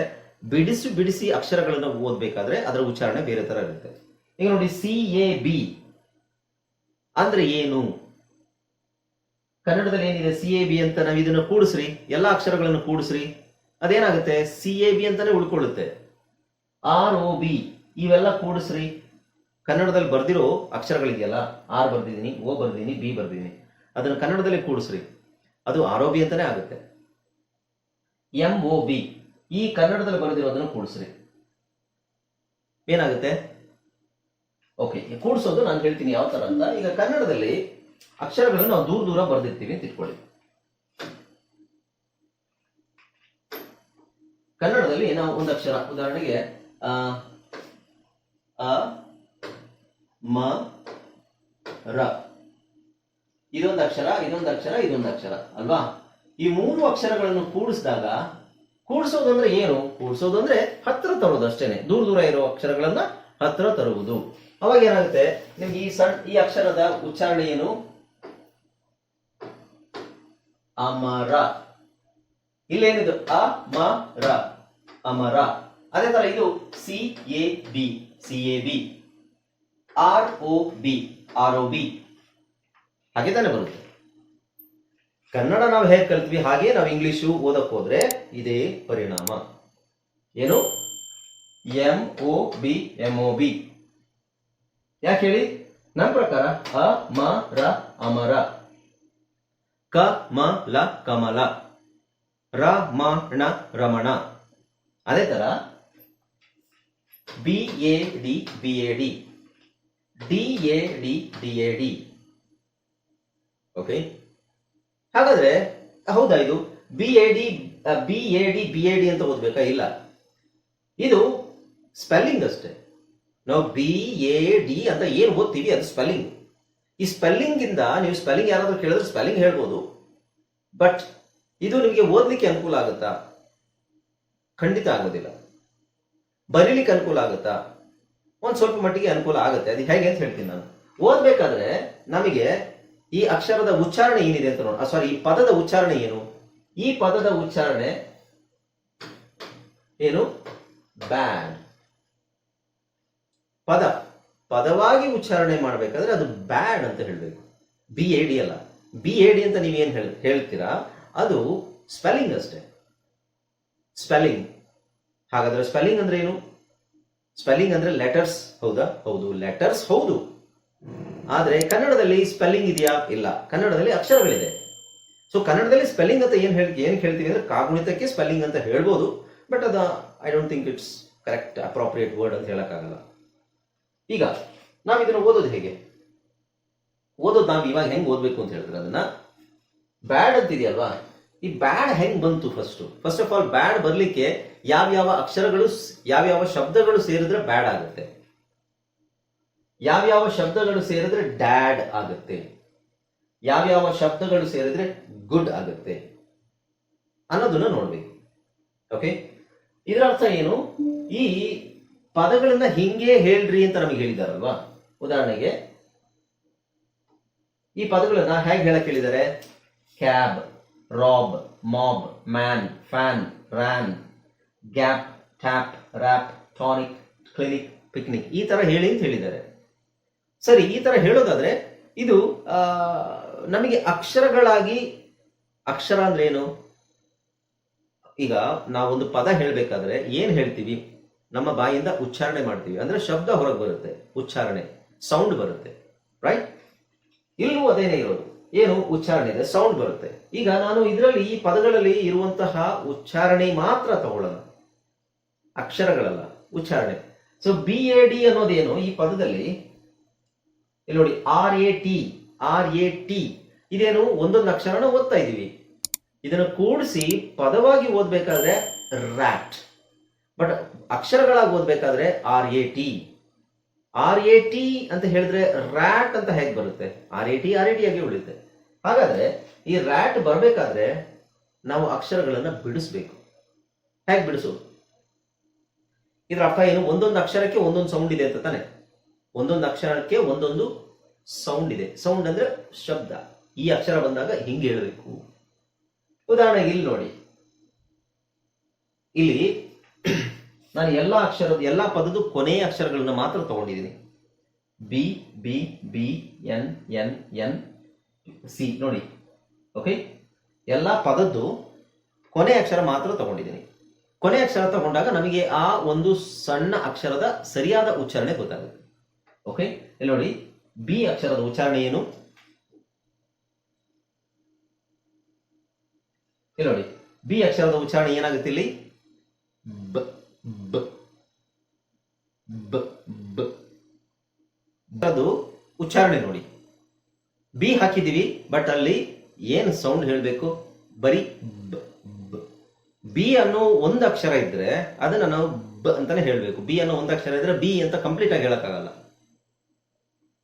ಬಿಡಿಸಿ ಬಿಡಿಸಿ ಅಕ್ಷರಗಳನ್ನು ಓದಬೇಕಾದ್ರೆ ಅದರ ಉಚ್ಚಾರಣೆ ಬೇರೆ ತರ ಇರುತ್ತೆ. ಈಗ ನೋಡಿ ಸಿ ಎ ಬಿ ಅಂದ್ರೆ ಏನು? ಕನ್ನಡದಲ್ಲಿ ಏನಿದೆ? ಸಿ ಎ ಬಿ ಅಂತ ನಾವು ಇದನ್ನು ಕೂಡಿಸ್ರಿ, ಎಲ್ಲ ಅಕ್ಷರಗಳನ್ನು ಕೂಡಿಸ್ರಿ, ಅದೇನಾಗುತ್ತೆ? ಸಿ ಎ ಬಿ ಅಂತಾನೆ ಉಳ್ಕೊಳ್ಳುತ್ತೆ. ಆರ್ ಒ ಬಿ ಇವೆಲ್ಲ ಕೂಡಿಸ್ರಿ. ಕನ್ನಡದಲ್ಲಿ ಬರ್ದಿರೋ ಅಕ್ಷರಗಳಿದೆಯಲ್ಲ ಆರ್ ಬರ್ದಿದ್ದೀನಿ ಓ ಬರ್ದಿದ್ದೀನಿ ಬಿ ಬರ್ದಿದ್ದೀನಿ, ಅದನ್ನು ಕನ್ನಡದಲ್ಲಿ ಕೂಡಿಸ್ರಿ. ಅದು ಆರ್ ಒ ಬಿ ಅಂತಾನೆ ಆಗುತ್ತೆ. ಎಂ ಒ ಬಿ ಈ ಕನ್ನಡದಲ್ಲಿ ಬರೆದಿರೋದನ್ನು ಕೂಡಿಸ್ರಿ. ಏನಾಗುತ್ತೆ? ಓಕೆ ಕೂಡಿಸೋದು ನಾನು ಹೇಳ್ತೀನಿ ಯಾವ ಥರ ಅಂತ. ಈಗ ಕನ್ನಡದಲ್ಲಿ ಅಕ್ಷರಗಳನ್ನು ನಾವು ದೂರ ದೂರ ಬರೆದಿರ್ತೀವಿ ಅಂತ ಇಟ್ಕೊಳ್ಳಿ ಕನ್ನಡದಲ್ಲಿ ನಾವು ಒಂದು ಅಕ್ಷರ, ಉದಾಹರಣೆಗೆ ಅ, ಮ, ರ. ಇದೊಂದು ಅಕ್ಷರ ಇದೊಂದು ಅಕ್ಷರ ಇದೊಂದು ಅಕ್ಷರ, ಅಲ್ವಾ? ಈ ಮೂರು ಅಕ್ಷರಗಳನ್ನು ಕೂಡಿಸಿದಾಗ, ಕೂಡಿಸೋದು ಅಂದ್ರೆ ಏನು? ಕೂಡಿಸೋದು ಅಂದ್ರೆ ಹತ್ರ ತರೋದು ಅಷ್ಟೇನೆ. ದೂರ ದೂರ ಇರೋ ಅಕ್ಷರಗಳನ್ನ ಹತ್ರ ತರುವುದು. ಅವಾಗ ಏನಾಗುತ್ತೆ? ನಿಮ್ಗೆ ಈ ಸಣ್ಣ ಈ ಅಕ್ಷರದ ಉಚ್ಚಾರಣೆ ಏನು? ಅಮರ. ಇಲ್ಲೇನಿದು? ಅ ಮ ರ ಅಮರ. ಅದೇ ತರ ಇದು C A B, C A B. R O B, R O B. ಹಾಗೆ ತಾನೇ ಬರುತ್ತೆ. ಕನ್ನಡ ನಾವು ಹೇಗೆ ಕಲ್ತ್ವಿ? ಹಾಗೆ ನಾವು ಇಂಗ್ಲಿಷು ಓದಕ್ ಹೋದ್ರೆ ಇದೇ ಪರಿಣಾಮ. ಏನು? M O B, M O B. ಯಾಕೆ ಹೇಳಿ? ನನ್ನ ಪ್ರಕಾರ ಅ ಮ, ರ, ಅಮರ. ಕ, ಮ, ಲ, ಕಮಲ. ರ, ಮ, ಣ, ರಮಣ. ಅದೇ ತರ, B, A, D, B, A, D. D, A, D D, A, D. Okay ಹಾಗಾದ್ರೆ, ಹೌದಾ ಇದು? B, A, D B, A, D, B, A, D ಅಂತ ಓದ್ಬೇಕಾ? ಇಲ್ಲ. ಇದು ಸ್ಪೆಲ್ಲಿಂಗ್ ಅಷ್ಟೇ. ನಾವು ಬಿ ಎ ಡಿ ಅಂತ ಏನು ಓದ್ತೀವಿ ಅದು ಸ್ಪೆಲ್ಲಿಂಗ್ ಈ ಸ್ಪೆಲ್ಲಿಂಗ್ ಇಂದ ನೀವು ಸ್ಪೆಲ್ಲಿಂಗ್ ಯಾರಾದರೂ ಕೇಳಿದ್ರೆ ಸ್ಪೆಲ್ಲಿಂಗ್ ಹೇಳ್ಬೋದು. ಬಟ್ ಇದು ನಿಮಗೆ ಓದ್ಲಿಕ್ಕೆ ಅನುಕೂಲ ಆಗುತ್ತಾ? ಖಂಡಿತ ಆಗೋದಿಲ್ಲ. ಬರೀಲಿಕ್ಕೆ ಅನುಕೂಲ ಆಗುತ್ತಾ? ಒಂದು ಸ್ವಲ್ಪ ಮಟ್ಟಿಗೆ ಅನುಕೂಲ ಆಗುತ್ತೆ. ಅದು ಹೇಗೆ ಅಂತ ಹೇಳ್ತೀನಿ ನಾನು. ಓದಬೇಕಾದ್ರೆ ನಮಗೆ ಈ ಅಕ್ಷರದ ಉಚ್ಚಾರಣೆ ಏನಿದೆ ಅಂತ ನೋಡಿ ಸಾರಿ ಈ ಪದದ ಉಚ್ಚಾರಣೆ ಏನು? ಈ ಪದದ ಉಚ್ಚಾರಣೆ ಏನು? ಬ್ಯಾಡ್ ಪದ, ಪದವಾಗಿ ಉಚ್ಚಾರಣೆ ಮಾಡಬೇಕಾದ್ರೆ ಅದು ಬ್ಯಾಡ್ ಅಂತ ಹೇಳಬೇಕು. ಬಿ ಎ ಡಿ ಅಲ್ಲ. ಬಿ ಎ ಡಿ ಅಂತ ನೀವೇನು ಹೇಳ, ಹೇಳ್ತೀರಾ? ಅದು ಸ್ಪೆಲ್ಲಿಂಗ್ ಅಷ್ಟೇ. ಸ್ಪೆಲ್ಲಿಂಗ್. ಹಾಗಾದ್ರೆ ಸ್ಪೆಲ್ಲಿಂಗ್ ಅಂದ್ರೆ ಏನು? ಸ್ಪೆಲ್ಲಿಂಗ್ ಅಂದ್ರೆ ಲೆಟರ್ಸ್, ಹೌದಾ? ಹೌದು, ಲೆಟರ್ಸ್ ಹೌದು. ಆದರೆ ಕನ್ನಡದಲ್ಲಿ ಸ್ಪೆಲ್ಲಿಂಗ್ ಇದೆಯಾ? ಇಲ್ಲ. ಕನ್ನಡದಲ್ಲಿ ಅಕ್ಷರಗಳಿದೆ. ಸೊ ಕನ್ನಡದಲ್ಲಿ ಸ್ಪೆಲ್ಲಿಂಗ್ ಅಂತ ಏನು ಹೇಳಿ, ಏನು ಹೇಳ್ತೀವಿ ಅಂದ್ರೆ ಕಾಗುಣಿತಕ್ಕೆ ಸ್ಪೆಲ್ಲಿಂಗ್ ಅಂತ ಹೇಳ್ಬೋದು. ಬಟ್ ಅದ I don't think it's correct appropriate word ಅಂತ ಹೇಳಕ್ಕಾಗಲ್ಲ. ಈಗ, ನಾವು ಇದನ್ನ ಓದೋದು ಹೇಗೆ? ಓದೋದು ನಾವು ಇವಾಗ ಹೆಂಗ್ ಓದ್ಬೇಕು ಅಂತ ಹೇಳಿದ್ರೆ ಅದನ್ನ ಬ್ಯಾಡ್ ಅಂತಿದೆಯಲ್ವಾ? ಈ ಬ್ಯಾಡ್ ಹೆಂಗ್ ಬಂತು first first of all bad ಬರ್ಲಿಕ್ಕೆ ಯಾವ್ಯಾವ ಅಕ್ಷರಗಳು ಯಾವ ಯಾವ್ಯಾವ ಶಬ್ದಗಳು ಸೇರಿದ್ರೆ ಬ್ಯಾಡ್ ಆಗುತ್ತೆ? ಯಾವ್ಯಾವ ಶಬ್ದಗಳು ಸೇರಿದ್ರೆ ಡ್ಯಾಡ್ ಆಗುತ್ತೆ? ಯಾವ್ಯಾವ ಶಬ್ದಗಳು ಸೇರಿದ್ರೆ ಗುಡ್ ಆಗುತ್ತೆ? ಅನ್ನೋದನ್ನ ನೋಡ್ಬೇಕು. ಓಕೆ ಇದರ ಅರ್ಥ ಏನು? ಈ ಪದಗಳನ್ನ ಹಿಂಗೆ ಹೇಳ್ರಿ ಅಂತ ನಮಗೆ ಹೇಳಿದಾರಲ್ವಾ ಉದಾಹರಣೆಗೆ, ಈ ಪದಗಳನ್ನ ಹೇಗೆ ಹೇಳಕ್ ಹೇಳಿದ್ದಾರೆ? Cab, rob, mob, man, fan ran gap, tap rap tonic, clinic, picnic. ಈ ತರ ಹೇಳಿ ಅಂತ ಹೇಳಿದ್ದಾರೆ. ಸರಿ, ಈ ತರ ಹೇಳೋದಾದ್ರೆ, ಇದು ನಮಗೆ ಅಕ್ಷರಗಳಾಗಿ, ಅಕ್ಷರ ಅಂದ್ರೆ ಏನು? ಈಗ ನಾವೊಂದು ಪದ ಹೇಳಬೇಕಾದ್ರೆ ಏನ್ ಹೇಳ್ತೀವಿ? ನಮ್ಮ ಬಾಯಿಂದ ಉಚ್ಚಾರಣೆ ಮಾಡ್ತೀವಿ. ಅಂದ್ರೆ ಶಬ್ದ ಹೊರಗೆ ಬರುತ್ತೆ, ಉಚ್ಚಾರಣೆ ಸೌಂಡ್ ಬರುತ್ತೆ ರೈಟ್ ಇಲ್ಲೂ ಅದೇನೇ ಇರೋದು. ಏನು? ಉಚ್ಚಾರಣೆ ಇದೆ ಸೌಂಡ್ ಬರುತ್ತೆ. ಈಗ ನಾನು ಇದರಲ್ಲಿ ಈ ಪದಗಳಲ್ಲಿ ಇರುವಂತಹ ಉಚ್ಚಾರಣೆ ಮಾತ್ರ ತಗೊಳ್ಳೋಣ ಅಕ್ಷರಗಳಲ್ಲ, ಉಚ್ಚಾರಣೆ. ಸೊ ಬಿ ಎ ಡಿ ಅನ್ನೋದೇನು? ಈ ಪದದಲ್ಲಿ, ಇಲ್ಲಿ ನೋಡಿ R A T R A T ಇದೇನು? ಒಂದೊಂದು ಅಕ್ಷರನ ಓದ್ತಾ ಇದೀವಿ ಇದನ್ನು ಕೂಡಿಸಿ ಪದವಾಗಿ ಓದ್ಬೇಕಾದ್ರೆ ರ್ಯಾಟ್ ಬಟ್ ಅಕ್ಷರಗಳಾಗಿ ಓದ್ಬೇಕಾದ್ರೆ R A T R A T ಅಂತ ಹೇಳಿದ್ರೆ ರ್ಯಾಟ್ ಅಂತ ಹೇಗೆ ಬರುತ್ತೆ? R A T R A T ಆಗಿ ಉಳಿಯುತ್ತೆ. ಹಾಗಾದ್ರೆ ಈ ರ್ಯಾಟ್ ಬರಬೇಕಾದ್ರೆ ನಾವು ಅಕ್ಷರಗಳನ್ನು ಬಿಡಿಸ್ಬೇಕು. ಹೇಗೆ ಬಿಡಿಸು ಇದರ ಅರ್ಥ ಏನು? ಒಂದೊಂದು ಅಕ್ಷರಕ್ಕೆ ಒಂದೊಂದು ಸೌಂಡ್ ಇದೆ ಅಂತ ತಾನೆ? ಒಂದೊಂದು ಅಕ್ಷರಕ್ಕೆ ಒಂದೊಂದು ಸೌಂಡ್ ಇದೆ. ಸೌಂಡ್ ಅಂದ್ರೆ ಶಬ್ದ. ಈ ಅಕ್ಷರ ಬಂದಾಗ ಹಿಂಗೆ ಹೇಳಬೇಕು. ಉದಾಹರಣೆಗೆ ಇಲ್ಲಿ ನೋಡಿ. ಇಲ್ಲಿ ನಾನು ಎಲ್ಲ ಅಕ್ಷರದ, ಎಲ್ಲ ಪದದ ಕೊನೆಯ ಅಕ್ಷರಗಳನ್ನು ಮಾತ್ರ ತಗೊಂಡಿದ್ದೀನಿ B B B N N N C ನೋಡಿ. ಓಕೆ ಎಲ್ಲ ಪದದ್ದು ಕೊನೆ ಅಕ್ಷರ ಮಾತ್ರ ತಗೊಂಡಿದ್ದೀನಿ ಕೊನೆ ಅಕ್ಷರ ತಗೊಂಡಾಗ ನಮಗೆ ಆ ಒಂದು ಸಣ್ಣ ಅಕ್ಷರದ ಸರಿಯಾದ ಉಚ್ಚಾರಣೆ ಗೊತ್ತಾಗುತ್ತೆ. ಓಕೆ ಇಲ್ಲಿ ನೋಡಿ ಬಿ ಅಕ್ಷರದ ಉಚ್ಚಾರಣೆ ಏನು? ಇಲ್ಲಿ ನೋಡಿ ಬಿ ಅಕ್ಷರದ ಉಚ್ಚಾರಣೆ ಏನಾಗುತ್ತೆ ಇಲ್ಲಿ? ಬ ಬ ಬ. ಅದು ಉಚ್ಚಾರಣೆ ನೋಡಿ. ಬಿ ಹಾಕಿದೀವಿ ಬಟ್ ಅಲ್ಲಿ ಏನು ಸೌಂಡ್ ಹೇಳಬೇಕು? ಬರೀ ಬಿ ಅನ್ನೋ ಒಂದು ಅಕ್ಷರ ಇದ್ರೆ ಅದನ್ನ ನಾವು ಬ ಅಂತಾನೆ ಹೇಳಬೇಕು. ಬಿ ಅನ್ನೋ ಒಂದು ಅಕ್ಷರ ಇದ್ರೆ ಬಿ ಅಂತ ಕಂಪ್ಲೀಟ್ ಆಗಿ ಹೇಳಕ್ಕಾಗಲ್ಲ.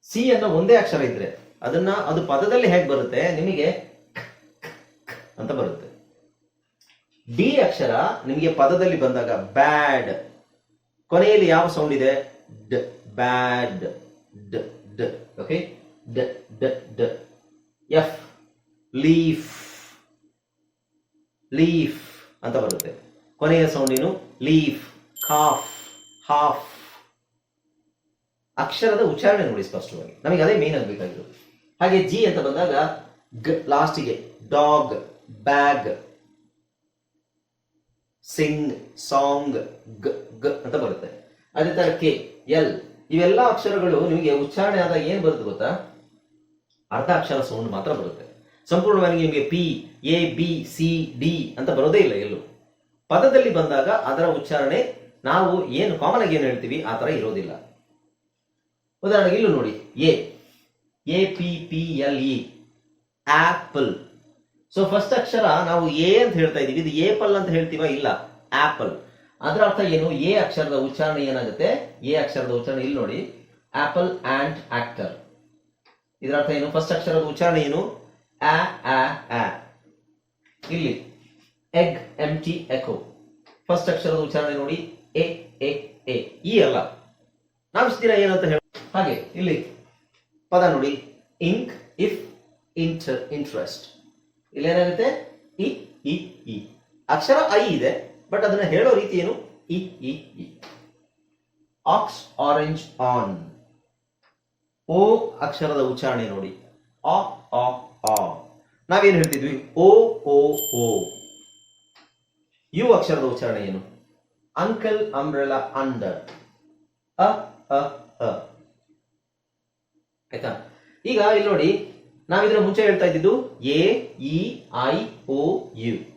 ಸಿ ಅನ್ನೋ ಒಂದೇ ಅಕ್ಷರ ಇದ್ರೆ ಅದನ್ನ ಅದು ಪದದಲ್ಲಿ ಹೇಗೆ ಬರುತ್ತೆ? ನಿಮಗೆ ಅಂತ ಬರುತ್ತೆ. ಡಿ ಅಕ್ಷರ ನಿಮಗೆ ಪದದಲ್ಲಿ ಬಂದಾಗ ಬ್ಯಾಡ್ ಕೊನೆಯಲ್ಲಿ ಯಾವ ಸೌಂಡ್ ಇದೆ? ಡ ಬ್ಯಾಡ್ ಡ ಡ. ಓಕೆ ಡ ಡ ಡ. ಎಫ್ ಲೀಫ್ ಲೀಫ್ ಅಂತ ಬರುತ್ತೆ. ಕೊನೆಯ ಸೌಂಡ್ ಏನು? ಲೀಫ್ ಕಾಫ್ ಹಾಫ್ ಅಕ್ಷರದ ಉಚ್ಚಾರಣೆ ನೋಡಿ ಸ್ಪಷ್ಟವಾಗಿ. ನಮಗೆ ಅದೇ ಮೇನ್ ಆಗಬೇಕಾಗಿರೋದು ಹಾಗೆ ಜಿ ಅಂತ ಬಂದಾಗ ಗ್ ಲಾಸ್ಟಿಗೆ ಡಾಗ್ ಬ್ಯಾಗ್ ಸಿಂಗ್, ಸಾಂಗ್, ಗ ಗ ಅಂತ ಬರುತ್ತೆ. ಅದೇ ತರ ಕೆ, ಎಲ್. ಇವೆಲ್ಲ ಅಕ್ಷರಗಳು ನಿಮಗೆ ಉಚ್ಚಾರಣೆ ಆದಾಗ ಏನ್ ಬರುತ್ತೆ ಗೊತ್ತಾ? ಅರ್ಧ ಅಕ್ಷರ ಸೌಂಡ್ ಮಾತ್ರ ಬರುತ್ತೆ. ಸಂಪೂರ್ಣವಾಗಿ ನಿಮಗೆ P, A, B, C, D ಅಂತ ಬರೋದೇ ಇಲ್ಲ ಎಲ್ಲೂ. ಪದದಲ್ಲಿ ಬಂದಾಗ ಅದರ ಉಚ್ಚಾರಣೆ ನಾವು ಏನು ಕಾಮನ್ ಆಗಿ ಏನು ಹೇಳ್ತೀವಿ, ಆ ಥರ ಇರೋದಿಲ್ಲ. ಉದಾಹರಣೆಗೆ ಇಲ್ಲೂ ನೋಡಿ, A. A, P P, L, E. Apple. So first ಅಕ್ಷರ ನಾವು ಎ ಅಂತ ಹೇಳ್ತಾ ಇದೀವಿ ಇದು ಏಪಲ್ ಅಂತ ಹೇಳ್ತೀವ ಇಲ್ಲ, ಆಪಲ್. ಅದರ ಅರ್ಥ ಏನು? ಎ ಅಕ್ಷರದ ಉಚ್ಚಾರಣೆ ಏನಾಗುತ್ತೆ? ಎ ಅಕ್ಷರದ ಉಚ್ಚಾರಣೆ, ಇಲ್ಲಿ ನೋಡಿ. Apple and actor. ಇದರ ಅರ್ಥ ಏನು? ಫಸ್ಟ್ ಅಕ್ಷರದ ಉಚ್ಚಾರಣೆ ಏನು? ಆ ಇಲ್ಲಿ, egg empty echo first ಅಕ್ಷರದ ಉಚ್ಚಾರಣೆ ನೋಡಿ. ಎ ಎ ಎ. ಈ ಅಲ್ಲ. ನಾವು ಸ್ಥಿರ ಏನಂತ ಹೇಳ ಹಾಗೆ, ಇಲ್ಲಿ, ಪದ ನೋಡಿ. ಇಂಕ್ ಇಫ್ ಇಂಟರ್ ಇಂಟ್ರೆಸ್ಟ್ ಇಲ್ಲಿ ಏನಾಗುತ್ತೆ ಇ ಇ ಇ ಅಕ್ಷರ ಐ ಇದೆ ಬಟ್ ಅದನ್ನ ಹೇಳೋ ರೀತಿ ಏನು? ಇ ಇ ಇ ಆಕ್ಸ್ ಆರೆಂಜ್ ಆನ್. ಓ ಅಕ್ಷರದ ಉಚ್ಚಾರಣೆ ನೋಡಿ. ಆ ಆ ಆ. ನಾವೇನು ಹೇಳ್ತಿದ್ವಿ? ಓ ಓ ಓ. ಯು ಅಕ್ಷರದ ಉಚ್ಚಾರಣೆ ಏನು? Uncle umbrella under. ಅ ಅ ಅ. ಆಯ್ತಾ? ಈಗ ಇಲ್ಲಿ ನೋಡಿ ನಾವಿದ್ರ ಮುಂಚೆ ಹೇಳ್ತಾ ಇದ್ದಿದ್ದು A, E, I O U.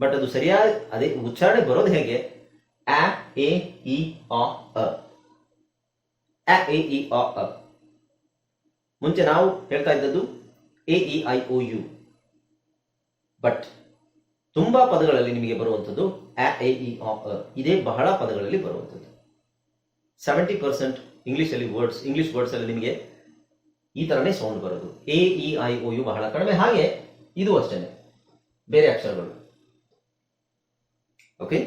But ಅದು ಸರಿಯಾದ, ಅದೇ ಉಚ್ಚಾರಣೆ ಬರೋದು ಹೇಗೆ? ಆ ಎ, ಇ, ಆ, ಅ. ಎ, ಇ ಅ. ಮುಂಚೆ ನಾವು ಹೇಳ್ತಾ ಇದ್ದದ್ದು A, E, I, O, U. But ತುಂಬಾ ಪದಗಳಲ್ಲಿ ನಿಮಗೆ ಬರುವಂಥದ್ದು ಆ ಎ, ಇ ಅ. ಇದೇ ಬಹಳ ಪದಗಳಲ್ಲಿ ಬರುವಂಥದ್ದು. ಸೆವೆಂಟಿ ಪರ್ಸೆಂಟ್ ಇಂಗ್ಲಿಷಲ್ಲಿ ವರ್ಡ್ಸ್ ಇಂಗ್ಲಿಷ್ ವರ್ಡ್ಸ್ ಅಲ್ಲಿ ನಿಮಗೆ ಈ ತರನೇ ಸೌಂಡ್ ಬರೋದು. A E I O U ಬಹಳ ಕಡಿಮೆ. ಹಾಗೆ ಇದು ಅಷ್ಟೇ ಬೇರೆ ಅಕ್ಷರಗಳು. ಓಕೆ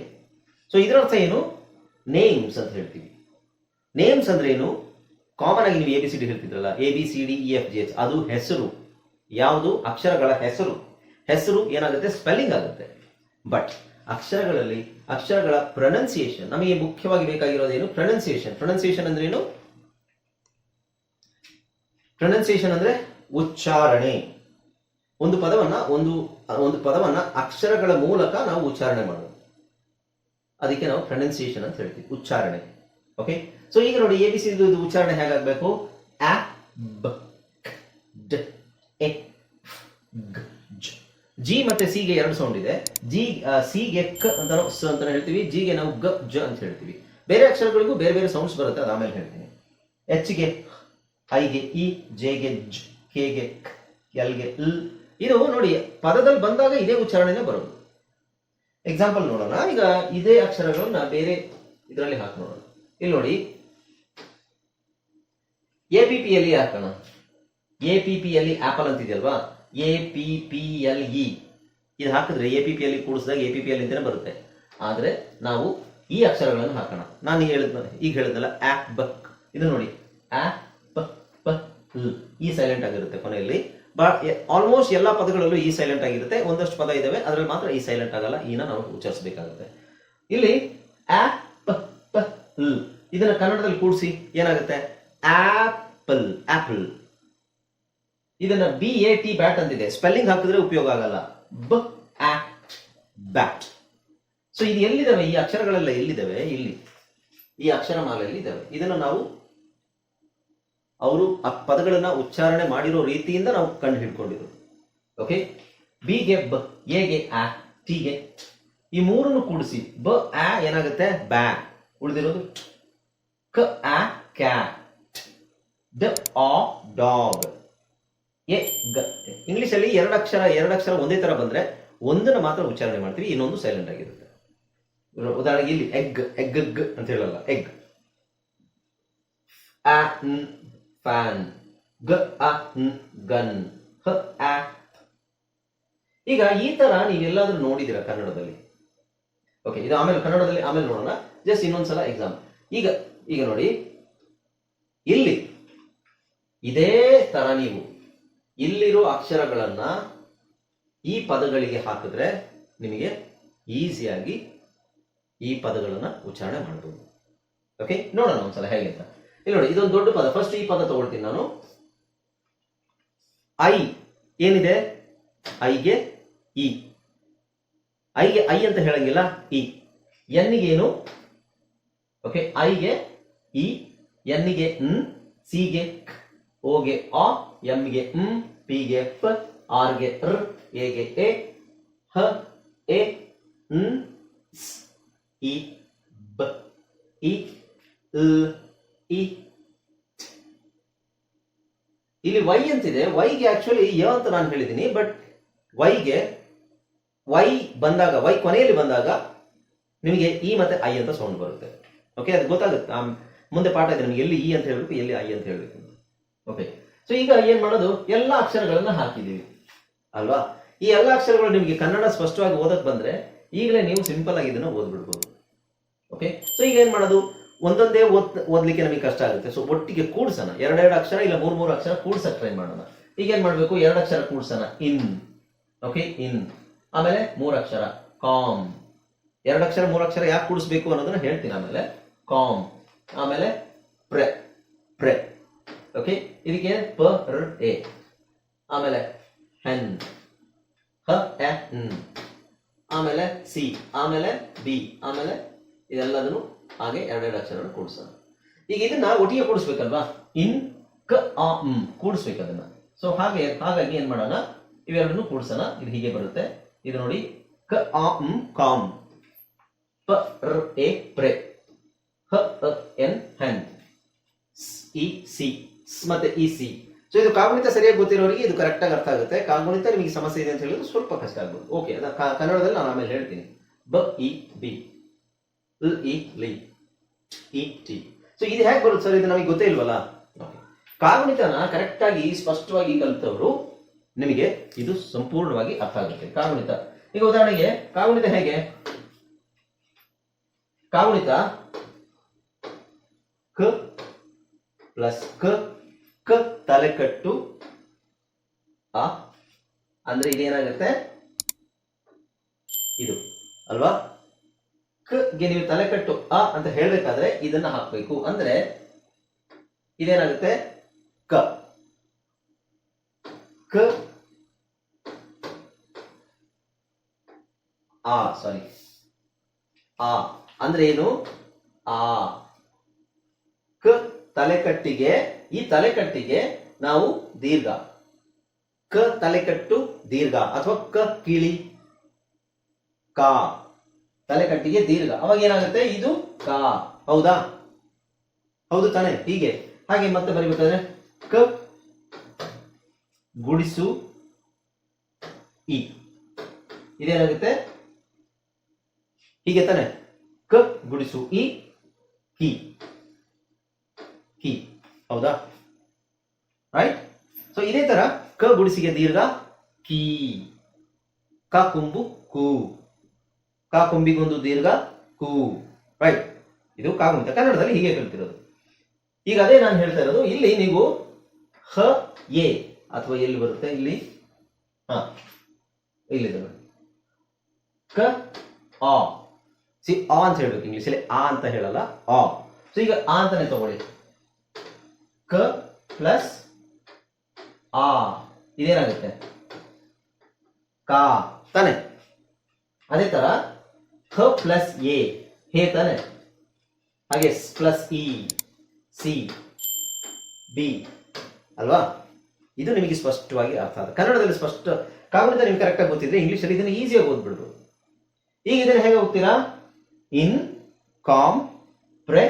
ಸೊ ಇದರ ಅರ್ಥ ಏನು? ನೇಮ್ಸ್ ಅಂತ ಹೇಳ್ತೀವಿ. ನೇಮ್ಸ್ ಅಂದ್ರೆ ಏನು? ಕಾಮನ್ ಆಗಿ ನೀವು A B C D ಹೇಳ್ತಿದ್ರಲ್ಲ. A B C D E F G H ಅದು ಹೆಸರು. ಯಾವುದು? ಅಕ್ಷರಗಳ ಹೆಸರು. ಹೆಸರು ಏನಾಗುತ್ತೆ? ಸ್ಪೆಲ್ಲಿಂಗ್ ಆಗುತ್ತೆ. ಬಟ್ ಅಕ್ಷರಗಳಲ್ಲಿ ಅಕ್ಷರಗಳ ಪ್ರೊನೌನ್ಸಿಯೇಷನ್ ನಮಗೆ ಮುಖ್ಯವಾಗಿ ಬೇಕಾಗಿರೋದೇನು ಪ್ರೊನೌನ್ಸಿಯೇಷನ್ ಪ್ರೊನೌನ್ಸಿಯೇಷನ್ ಅಂದ್ರೆ ಏನು? ಪ್ರೊನೌನ್ಸಿಯೇಷನ್ ಅಂದ್ರೆ ಉಚ್ಚಾರಣೆ. ಒಂದು ಪದವನ್ನ, ಒಂದು ಒಂದು ಪದವನ್ನ ಅಕ್ಷರಗಳ ಮೂಲಕ ನಾವು ಉಚ್ಚಾರಣೆ ಮಾಡೋದು. ಅದಕ್ಕೆ ನಾವು ಪ್ರೊನೌನ್ಸಿಯೇಷನ್ ಅಂತ ಹೇಳ್ತೀವಿ, ಉಚ್ಚಾರಣೆ. ಓಕೆ ಸೊ ಈಗ ನೋಡಿ ಎ ಬಿ ಸಿ ಉಚ್ಚಾರಣೆ ಹೇಗಾಗಬೇಕು? ಆ ಬ ಎ ಜ್. ಜಿ ಮತ್ತೆ ಸಿ ಗೆ ಎರಡು ಸೌಂಡ್ ಇದೆ. ಜಿ ಸಿ ಗೆ ಕ ಅಂತ ಅಂತ ಹೇಳ್ತೀವಿ ಜಿ ಗೆ ನಾವು ಗ ಜ ಅಂತ ಹೇಳ್ತೀವಿ. ಬೇರೆ ಅಕ್ಷರಗಳಿಗೂ ಬೇರೆ ಬೇರೆ ಸೌಂಡ್ಸ್ ಬರುತ್ತೆ ಅದಾಮೇಲೆ ಹೇಳ್ತೀನಿ. ಎಚ್ಗೆ ಗೆ ಇ ಜೆಗೆ ಜ್ ಕೆಗೆ ಕ್, ಎಲ್ಗೆ ಲ್. ಇದು ನೋಡಿ ಪದದಲ್ಲಿ ಬಂದಾಗ ಇದೇ ಉಚ್ಚಾರಣೆನೇ ಬರೋದು. ಎಕ್ಸಾಂಪಲ್ ನೋಡೋಣ. ಈಗ ಇದೇ ಅಕ್ಷರಗಳನ್ನ ಬೇರೆ ಇದರಲ್ಲಿ ಹಾಕಿ ನೋಡೋಣ. ಇಲ್ಲಿ ನೋಡಿ. ಎ ಪಿ ಪಿ ಎಲ್ ಹಾಕೋಣ A P P L apple ಅಂತಿದೆಯಲ್ವಾ? A P P L E ಇದು ಹಾಕಿದ್ರೆ ಎ ಪಿ ಪಿ ಎಲ್ ಕೂಡಿಸಿದಾಗ ಎ ಪಿ ಪಿ ಎಲ್ ಅಂತಾನೆ ಬರುತ್ತೆ. ಆದರೆ ನಾವು ಈ ಅಕ್ಷರಗಳನ್ನು ಹಾಕೋಣ. ನಾನು ಹೇಳಿದ ಈಗ ಹೇಳಿದ್ನಲ್ಲ ಆಕ್ ಬಕ್ ಇದು ನೋಡಿ ಆ ಪ ಪ ಲ್ ಈ ಸೈಲೆಂಟ್ ಆಗಿರುತ್ತೆ ಕೊನೆಯಲ್ಲಿ. ಆಲ್ಮೋಸ್ಟ್ ಎಲ್ಲಾ ಪದಗಳಲ್ಲೂ ಈ ಸೈಲೆಂಟ್ ಆಗಿರುತ್ತೆ. ಒಂದಷ್ಟು ಪದ ಇದಾವೆ. ಅದ್ರಲ್ಲಿ ಮಾತ್ರ ಈ ಸೈಲೆಂಟ್ ಆಗಲ್ಲ. ಈನ ನಾವು ಉಚ್ಚರಿಸಬೇಕಾಗುತ್ತೆ ಇಲ್ಲಿ ಇದನ್ನ ಕನ್ನಡದಲ್ಲಿ ಕೂಡಿಸಿ ಏನಾಗುತ್ತೆ? Apple apple. ಇದನ್ನ ಬಿ ಎ ಟಿ ಬ್ಯಾಟ್ ಅಂತಿದೆ. ಸ್ಪೆಲ್ಲಿಂಗ್ ಹಾಕಿದ್ರೆ ಉಪಯೋಗ ಆಗಲ್ಲ. ಬ ಬ್ಯಾಟ್ ಸೊ ಇದು ಎಲ್ಲಿದ್ದಾವೆ ಈ ಅಕ್ಷರಗಳೆಲ್ಲ ಎಲ್ಲಿದ್ದಾವೆ ಇಲ್ಲಿ. ಈ ಅಕ್ಷರಮಾಲೆಯಲ್ಲಿ ಇದ್ದಾವೆ ಇದನ್ನು ನಾವು ಅವರು ಆ ಪದಗಳನ್ನ ಉಚ್ಚಾರಣೆ ಮಾಡಿರೋ ರೀತಿಯಿಂದ ನಾವು ಕಂಡು ಹಿಡ್ಕೊಂಡಿರೋದು. ಓಕೆ ಬಿಗೆ ಬ ಎಗೆ ಆ ಟಿಗೆ ಈ ಮೂರನ್ನು ಕೂಡಿಸಿ. ಬ, ಆ ಏನಾಗುತ್ತೆ? ಬ್ಯಾ. ಉಳಿದಿರೋದು? ಕ, ಆ ಕ್ಯಾಟ್ ದ, ಆ, ಡಾಗ್. ಎ, ಗ ಇಂಗ್ಲಿಷ್ ಅಲ್ಲಿ ಎರಡು ಅಕ್ಷರ ಎರಡು ಅಕ್ಷರ ಒಂದೇ ತರ ಬಂದ್ರೆ ಒಂದನ್ನ ಮಾತ್ರ ಉಚ್ಚಾರಣೆ ಮಾಡ್ತೀವಿ, ಇನ್ನೊಂದು ಸೈಲೆಂಟ್ ಆಗಿರುತ್ತೆ. ಉದಾಹರಣೆಗೆ ಇಲ್ಲಿ ಎಗ್ ಎಗ್ ಅಂತ ಹೇಳಲ್ಲ. ಎಗ್ ಆ ಫ್ಯಾನ್ ಗ ಅ ನ್ ಗನ್ ಹ ಆ ಈಗ ಈ ತರ ನೀವೆಲ್ಲಾದ್ರೂ ನೋಡಿದಿರ ಕನ್ನಡದಲ್ಲಿ? ಓಕೆ ಇದು ಆಮೇಲೆ ಕನ್ನಡದಲ್ಲಿ ಆಮೇಲೆ ನೋಡೋಣ. ಜಸ್ಟ್ ಇನ್ನೊಂದ್ಸಲ ಎಕ್ಸಾಮ್ ಈಗ ಈಗ ನೋಡಿ. ಇಲ್ಲಿ, ಇದೇ ತರ ನೀವು ಇಲ್ಲಿರೋ ಅಕ್ಷರಗಳನ್ನ ಈ ಪದಗಳಿಗೆ ಹಾಕಿದ್ರೆ ನಿಮಗೆ ಈಸಿಯಾಗಿ ಈ ಪದಗಳನ್ನ ಉಚ್ಚಾರಣೆ ಮಾಡಬಹುದು ಓಕೆ ನೋಡೋಣ ಒಂದ್ಸಲ ಹೇಗೆ ಅಂತ. ಇಲ್ಲಿ ನೋಡಿ, ಇದೊಂದು ದೊಡ್ಡ ಪದ. ಫಸ್ಟ್ ಈ ಪದ ತಗೊಳ್ತೀನಿ ನಾನು. ಐ, ಏನಿದೆ? ಐಗೆ ಇ ಐಗೆ ಐ ಅಂತ ಹೇಳಂಗಿಲ್ಲ ಇ ಎನ್ನಿಗೆ ಏನು ಓಕೆ ಐಗೆ ಇ ಎನ್ನಿಗೆ ಹ್ಮ್ ಸಿಗೆ ಕ್. ಓಗೆ ಆ ಎಂಗೆ ಹ್ಮ್ ಪಿಗೆ ಪ, ಆರ್ಗೆ ರ್ ಎಗೆ ಎ, ಹ, ಎ, ನ್ ಇ ಬ ಇ ಇ ಇಲ್ಲಿ ವೈ ಅಂತಿದೆ. ವೈಗೆ ಆಕ್ಚುಲಿ ಯ ಅಂತ ನಾನು ಹೇಳಿದ್ದೀನಿ ಬಟ್ ವೈಗೆ ವೈ ಬಂದಾಗ ವೈ ಕೊನೆಯಲ್ಲಿ ಬಂದಾಗ ನಿಮಗೆ ಇ ಮತ್ತೆ ಐ ಅಂತ ಸೌಂಡ್ ಬರುತ್ತೆ. ಓಕೆ ಅದು ಗೊತ್ತಾಗುತ್ತೆ. ಮುಂದೆ ಪಾಠ ಇದೆ, ನಮ್ಗೆ ಎಲ್ಲಿ ಇ ಅಂತ ಹೇಳಬೇಕು, ಎಲ್ಲಿ ಐ ಅಂತ ಹೇಳಬೇಕು ಓಕೆ ಸೊ ಈಗ ಏನ್ ಮಾಡೋದು? ಎಲ್ಲ ಅಕ್ಷರಗಳನ್ನ ಹಾಕಿದ್ದೀವಿ. ಅಲ್ವಾ? ಈ ಎಲ್ಲ ಅಕ್ಷರಗಳು ನಿಮಗೆ ಕನ್ನಡ ಸ್ಪಷ್ಟವಾಗಿ ಓದಕ್ ಬಂದ್ರೆ ಈಗಲೇ ನೀವು ಸಿಂಪಲ್ ಆಗಿ ಇದನ್ನ ಓದ್ಬಿಡ್ಬೋದು. ಓಕೆ ಸೊ ಈಗ ಏನ್ ಮಾಡೋದು? ಒಂದೊಂದೇ ಓದ್ ಓದ್ಲಿಕ್ಕೆ ನಮಗೆ ಕಷ್ಟ ಆಗುತ್ತೆ. ಸೊ ಒಟ್ಟಿಗೆ ಕೂಡ್ಸೋಣ. ಎರಡೆರಡು ಅಕ್ಷರ ಇಲ್ಲ ಮೂರ್ ಮೂರು ಅಕ್ಷರ ಕೂಡ್ಸಕ್ ಟ್ರೈ ಮಾಡೋಣ. ಈಗ ಏನ್ ಮಾಡ್ಬೇಕು? ಎರಡು ಅಕ್ಷರ ಕೂಡ್ಸೋಣ. ಇನ್. ಓಕೆ ಇನ್. ಆಮೇಲೆ ಮೂರು ಅಕ್ಷರ, ಕಾಮ್. ಎರಡು ಅಕ್ಷರ, ಮೂರು ಅಕ್ಷರ ಯಾಕೆ ಕೂಡಿಸ್ಬೇಕು ಅನ್ನೋದನ್ನ ಹೇಳ್ತೀನಿ ಆಮೇಲೆ. ಕಾಮ್. ಆಮೇಲೆ ಪ್ರೆ. ಪ್ರೆ. ಓಕೆ ಇದಕ್ಕೆ ಪ, ರ್, ಎ. ಆಮೇಲೆ ಹೆನ್. ಹ, ಎ ಆಮೇಲೆ ಸಿ. ಆಮೇಲೆ ಬಿ. ಆಮೇಲೆ ಇದೆಲ್ಲದನ್ನು ಹಾಗೆ ಎರಡೆರಡು ಅಕ್ಷರವನ್ನು ಕೂಡಿಸೋಣ. ಈಗ ಇದನ್ನ ಒಟ್ಟಿಗೆ ಕೂಡಿಸ್ಬೇಕಲ್ವಾ? ಇನ್, ಕ, ಆ ಕೂಡಿಸ್ಬೇಕು ಅದನ್ನ. ಸೊ ಹಾಗೆ, ಹಾಗಾಗಿ ಏನ್ ಮಾಡೋಣ? ಇವೆರಡನ್ನು ಕೂಡಿಸೋಣ. ಇದು ಹೀಗೆ ಬರುತ್ತೆ. ಇದು ನೋಡಿ, ಕ, ಆ ಕಾಮ್ ಪ, ರ್, ಎ, ಪ್ರೆ. ಹ ಎನ್ ಹೆನ್ ಇ, ಸಿ. ಮತ್ತೆ ಇ, ಸಿ. ಸೊ ಇದು ಕಾಗುಣಿತ ಸರಿಯಾಗಿ ಗೊತ್ತಿರೋರಿಗೆ ಇದು ಕರೆಕ್ಟ್ ಆಗಿ ಅರ್ಥ ಆಗುತ್ತೆ. ಕಾಗುಣಿತ ನಿಮಗೆ ಸಮಸ್ಯೆ ಇದೆ ಅಂತ ಹೇಳಿದ್ರೆ ಸ್ವಲ್ಪ ಕಷ್ಟ ಆಗ್ಬೋದು. ಓಕೆ ಅದ ಕನ್ನಡದಲ್ಲಿ ನಾನು ಆಮೇಲೆ ಹೇಳ್ತೀನಿ. ಬ, ಇ, ಬಿ. ಇ ಲಿ ಇ ಟಿ ಸೊ ಇದು ಹೇಗೆ ಬರುತ್ತೆ ಸರ್? ಇದು ನಮಗೆ ಗೊತ್ತೇ ಇಲ್ವಲ್ಲ. ಕಾಗುಣಿತನ ಕರೆಕ್ಟ್ ಆಗಿ, ಸ್ಪಷ್ಟವಾಗಿ ಕಲಿತವರು ನಿಮಗೆ ಇದು ಸಂಪೂರ್ಣವಾಗಿ ಅರ್ಥ ಆಗುತ್ತೆ. ಕಾಗುಣಿತ ಈಗ ಉದಾಹರಣೆಗೆ ಕಾಗುಣಿತ ಹೇಗೆ? ಕಾಗುಣಿತ ಕ ಪ್ಲಸ್ ಕ ಕ ತಲೆಕಟ್ಟು ಆ, ಅಂದ್ರೆ ಇದೇನಾಗುತ್ತೆ? ಇದು. ಅಲ್ವಾ? ಗೆ ನೀವು ತಲೆಕಟ್ಟು ಅ ಅಂತ ಹೇಳಬೇಕಾದ್ರೆ ಇದನ್ನ ಹಾಕ್ಬೇಕು. ಅಂದ್ರೆ ಇದೇನಾಗುತ್ತೆ? ಕ. ಕ. ಆ ಸಾರಿ ಆ. ಅಂದ್ರೆ ಏನು? ಆ. ಕ ತಲೆಕಟ್ಟಿಗೆ ಈ ತಲೆಕಟ್ಟಿಗೆ ನಾವು ದೀರ್ಘ. ಕ ತಲೆಕಟ್ಟು ದೀರ್ಘ ಅಥವಾ ಕ ಕೀಳಿ. ಕಾ. ತಲೆಕಟ್ಟಿಗೆ ದೀರ್ಘ. ಅವಾಗ ಏನಾಗುತ್ತೆ? ಇದು ಕ. ಹೌದಾ? ಹೌದು ತಾನೆ. ಹೀಗೆ. ಹಾಗೆ ಮತ್ತೆ ಬರಿಬೇಕಾದ್ರೆ ಕ ಗುಡಿಸು ಇ. ಇದೇನಾಗುತ್ತೆ? ಹೀಗೆ ತಾನೆ. ಕ ಗುಡಿಸು ಇ ಕಿ ಹಿ. ಹೌದಾ? ರೈಟ್ ಸೊ ಇದೇ ತರ ಕ ಗುಡಿಸಿಗೆ ದೀರ್ಘ ಕೀ. ಕ ಕುಂಬು ಕು. ಕ ಕೊಂಬಿಗೊಂದು ದೀರ್ಘ ಕೂ. ರೈಟ್ ಇದು ಕಾಗುಣಿತ ಕನ್ನಡದಲ್ಲಿ ಹೀಗೆ ಕಲ್ತಿರೋದು. ಈಗ ಅದೇ ನಾನು ಹೇಳ್ತಾ ಇರೋದು, ಇಲ್ಲಿ ನೀವು ಹ, ಎ ಅಥವಾ ಎಲ್ಲಿ ಬರುತ್ತೆ? ಇಲ್ಲಿ. ಹ. ಇಲ್ಲಿ ಕ, ಆ. ಸಿ ಆ ಅಂತ ಹೇಳ್ಬೇಕು ಇಂಗ್ಲಿಷಲ್ಲಿ ಆ ಅಂತ ಹೇಳಲ್ಲ, ಆ. ಸೊ ಈಗ ಆ ಅಂತಾನೆ ತಗೊಳ್ಳಿ. ಕ ಪ್ಲಸ್ ಆ. ಇದೇನಾಗುತ್ತೆ? ಕಾ. ತಾನೆ. ಅದೇ ತರ ಖ ಪ್ಲಸ್ ಎ ಹೇ ತಾನೆ? ಹಾಗೆ ಪ್ಲಸ್ ಇ ಸಿ ಬಿ ಅಲ್ವಾ? ಇದು ನಿಮಗೆ ಸ್ಪಷ್ಟವಾಗಿ ಅರ್ಥ ಆದ ಕನ್ನಡದಲ್ಲಿ ಸ್ಪಷ್ಟ ಕಾಗುಣಿತ ನಿಮ್ಗೆ ಕರೆಕ್ಟಾಗಿ ಗೊತ್ತಿದ್ರೆ ಇಂಗ್ಲೀಷಲ್ಲಿ ಇದನ್ನು ಈಸಿಯಾಗಿ ಓದ್ಬಿಡ್ರು ಈಗ ಇದನ್ನು ಹೇಗೆ ಹೋಗ್ತೀರಾ? ಇನ್ ಕಾಮ್ ಪ್ರೆ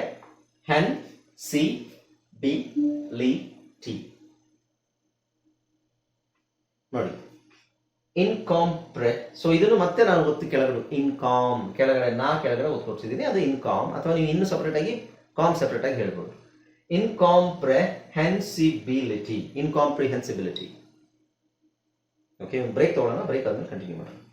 ಹೆನ್ ಸಿ ಬಿ ಲಿ ಟಿ ನೋಡಿ. ಇನ್ಕಾಂಪ್ರೆ ಸೊ ಇದನ್ನು ಮತ್ತೆ ನಾನು ಒತ್ತು ಕೆಳಗಡೆ ಇನ್ಕಾಮ್ ಕೆಳಗಡೆ ನಾ, ಕೆಳಗಡೆ ಒತ್ತು ಕೊಡ್ಸಿದ್ದೀನಿ ಅದು ಇನ್ಕಾಮ್ ಅಥವಾ ನೀವು ಇನ್ನೂ ಸಪ್ರೇಟಾಗಿ ಕಾಮ್ ಸಪರೇಟ್ ಆಗಿ ಹೇಳ್ಬೋದು. ಇನ್ಕಾಂಪ್ರೆಹೆನ್ಸಿಬಿಲಿಟಿ ಇನ್ಕಾಂಪ್ರಿಹೆನ್ಸಿಬಿಲಿಟಿ ಓಕೆ ಬ್ರೇಕ್ ತಗೊಳ್ಳೋಣ. ಬ್ರೇಕ್ ಆದ್ಮೇಲೆ ಕಂಟಿನ್ಯೂ ಮಾಡೋಣ.